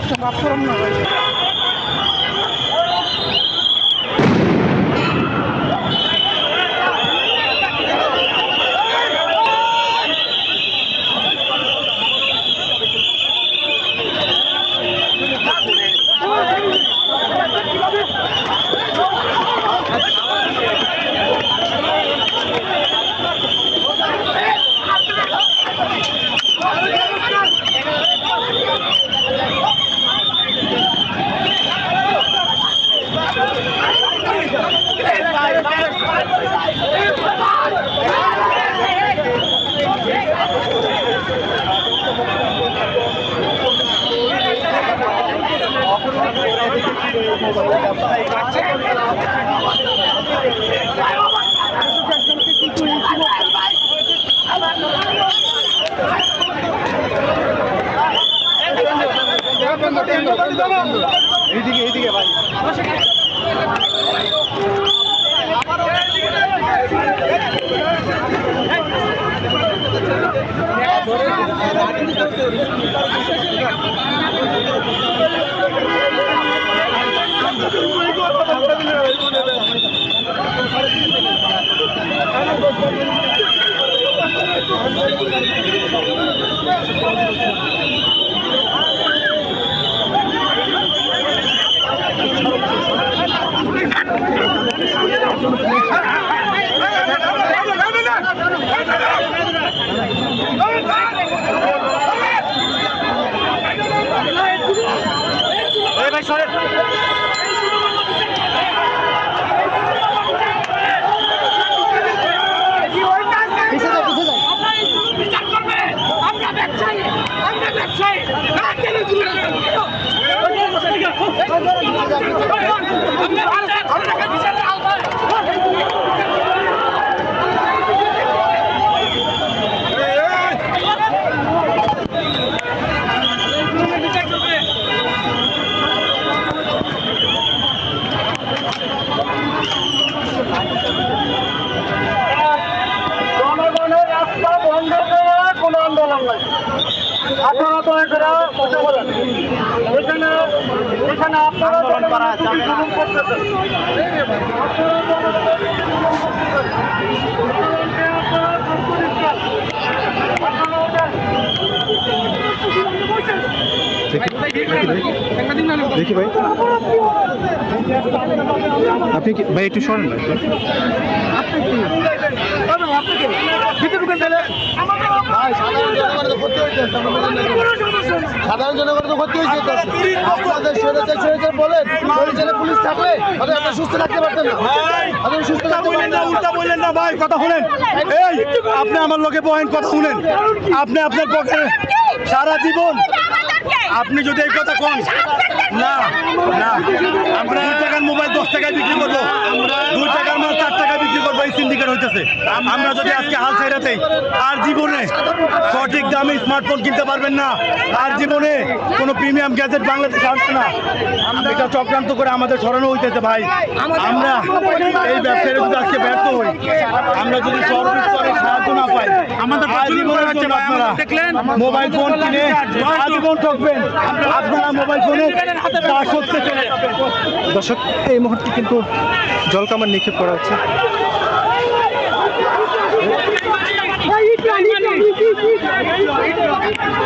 我从。এইদিকে এইদিকে ভাই এই ভাই সরেন পিছে যাও পিছে যাও বিচার করবে আমরা ব্যবসায়ী আমরা ব্যবসায়ী না কেন জনগণের রাস্তা বন্ধ করা কোনো আন্দোলন আপনারা তো এখানে কথা বলেন এখানে এখানে আপনারা ওঠেন দেখি ভাই আপনি কি? ভাই একটু সরেন ভাই সাধারণ জনগণের তো ক্ষতি হয়েছে আপনাদের সরেছে সরেছে বলেন সরেছে পুলিশ থাকলে আপনি সুস্থ থাকতে পারতেন না। আপনি সুস্থ থাকতে পারতেন না। উল্টা বললেন না ভাই কথা শুনেন। এই আপনি আমার লোকে পয়েন্ট কথা শুনেন। আপনি আপনার পক্ষে সারা জীবন আপনি যদি এই কথা কোন না না। আমরা টাকার মোবাইল দশ টাকায় বিক্রি করব। দুই টাকার মাল চার টাকায় বিক্রি করব এই আমরা যদি আজকে হাল ছাইরাতে আর জীবনে সঠিক দামে স্মার্টফোন কিনতে পারবেন না। আর জীবনে কোনো প্রিমিয়াম গ্যাজেট বাংলাদেশে আসবে না। আমরা এটা চক্রান্ত করে আমাদের সরানো হইতেছে ভাই। আমরা এই ব্যবসায়ীরা যদি আজকে ব্যর্থ হই আমরা যদি সর্বস্তরে সাহায্য না পাই আমাদের আপনারা। মোবাইল ফোন কিনে আজীবন ঠকবেন। আপনারা মোবাইল ফোনে দর্শক এই মুহূর্তে কিন্তু জলকামান নিক্ষেপ করা হচ্ছে। いいからいいからいいから。